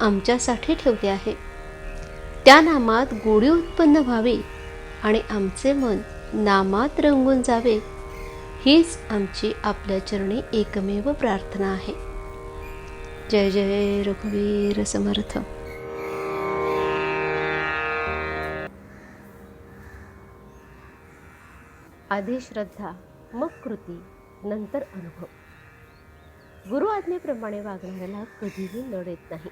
आमच्यासाठी ठेवले आहे. त्या नामात गोडी उत्पन्न व्हावी आणि आमचे मन नामात रंगून जावे हीच आमची आपल्या चरणी एकमेव प्रार्थना आहे. जय जय रघुवीर समर्थ. आधी श्रद्धा मग कृती नंतर अनुभव. गुरु आज्ञेप्रमाणे वागणाऱ्याला कधीही नड येत नाही.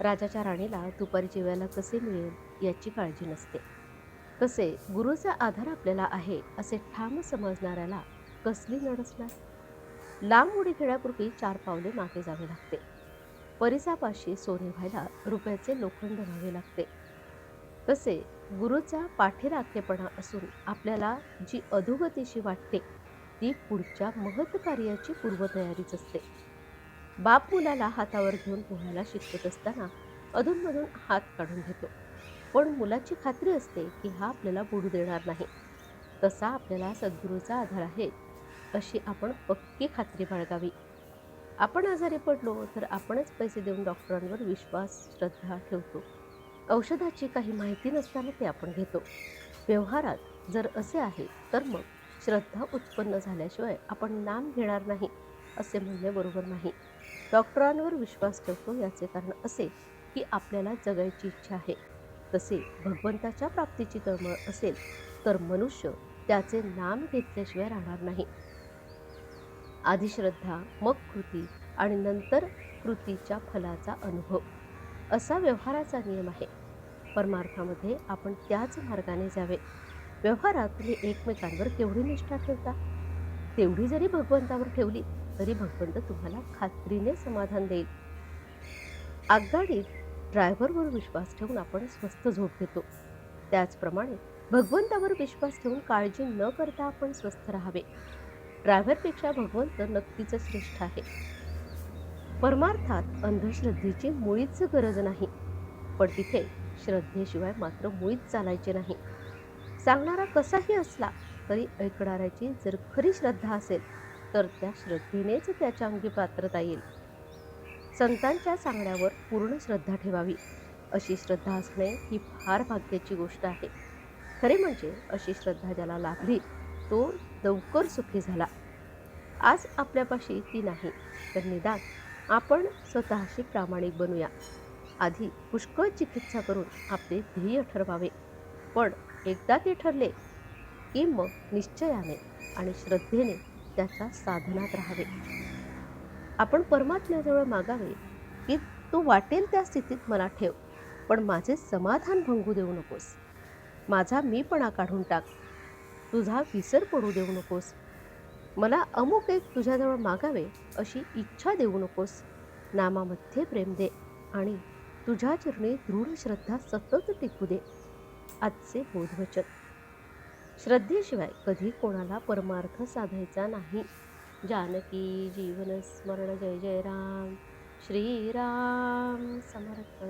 राजाच्या राणीला दुपारी जेवायला कसे मिळेल याची काळजी नसते. कसे गुरुचा आधार आपल्याला आहे असे ठाम समजणाऱ्याला कसली नड असणार? लांब उडी खेळापूर्वी चार पावले मागे जावे लागते. परिसापाशी सोने व्हायला रुपयाचे लोखंड व्हावे लागते. तसे गुरुचा पाठीराखेपणा असून आपल्याला जी अधोगतीशी वाटते ती पुढच्या महत्कार्याची पूर्वतयारीच असते. बाप मुलाला हातावर घेऊन पोहायला शिकवत असताना अधूनमधून हात काढून घेतो. पण मुलाची खात्री असते की हा आपल्याला बुडू देणार नाही. तसा आपल्याला सद्गुरूचा आधार आहे अशी आपण पक्की खात्री बाळगावी. आपण आजारी पडलो तर आपणच पैसे देऊन डॉक्टरांवर विश्वास श्रद्धा ठेवतो. औषधाची काही माहिती नसताना ते आपण घेतो. व्यवहारात जर असे आहे तर मग श्रद्धा उत्पन्न झाल्याशिवाय आपण नाम घेणार नाही असे म्हणणे बरोबर नाही. डॉक्टरांवर विश्वास ठेवतो याचे कारण असे की आपल्याला जगायची इच्छा आहे. तसे भगवंताच्या प्राप्तीची तळमळ असेल तर मनुष्य त्याचे नाम घेतल्याशिवाय राहणार नाही. आधी श्रद्धा मग कृती आणि नंतर कृतीच्या फलाचा अनुभव असा व्यवहाराचा नियम आहे. परमार्थामध्ये आपण त्याच मार्गाने जावे. व्यवहारात तुम्ही एकमेकांवर केवढी निष्ठा ठेवता? तेवढी जरी भगवंतावर ठेवली तरी भगवंत तुम्हाला खात्रीने समाधान देईल. आगगाडीत ड्रायव्हरवर विश्वास ठेवून आपण स्वस्थ झोप घेतो. त्याचप्रमाणे भगवंतावर विश्वास ठेवून काळजी न करता आपण स्वस्थ राहावे. ड्रायव्हरपेक्षा भगवंत नक्कीच श्रेष्ठ आहे. परमार्थात अंधश्रद्धेची मुळीच गरज नाही. पण तिथे श्रद्धेशिवाय मात्र मुळीच चालायचे नाही. सांगणारा कसाही असला तरी ऐकणाऱ्याची जर खरी श्रद्धा असेल तर त्या श्रद्धेनेच त्याच्या अंगी पात्रता येईल. संतांच्या सांगण्यावर पूर्ण श्रद्धा ठेवावी. अशी श्रद्धा असणे ही फार भाग्याची गोष्ट आहे. खरे म्हणजे अशी श्रद्धा ज्याला लाभली तो लवकर सुखी झाला. आज आपल्यापाशी ती नाही तर निदान आपण स्वतःशी प्रामाणिक बनूया. आधी पुष्कळ चिकित्सा करून आपले ध्येय ठरवावे. पण एकदा ते ठरले की मग निश्चयाने आणि श्रद्धेने त्याच्या साधनात राहावे. आपण परमात्म्याजवळ मागावे की तू वाटेल त्या स्थितीत मला ठेव पण माझे समाधान भंगू देऊ नकोस. माझा मीपणा काढून टाक. तुझा विसर पडू देऊ नकोस. मला अमुक एक तुझ्याजवळ मागावे अशी इच्छा देऊ नकोस. नामामध्ये प्रेम दे आणि तुझ्या चरणी दृढ श्रद्धा सतत टिकू दे. आजचे बोधवचन. श्रद्धेशिवाय कधी कोणाला परमार्थ साधायचा नाही. जानकी जीवन स्मरण जय जय राम. श्रीराम समर्थ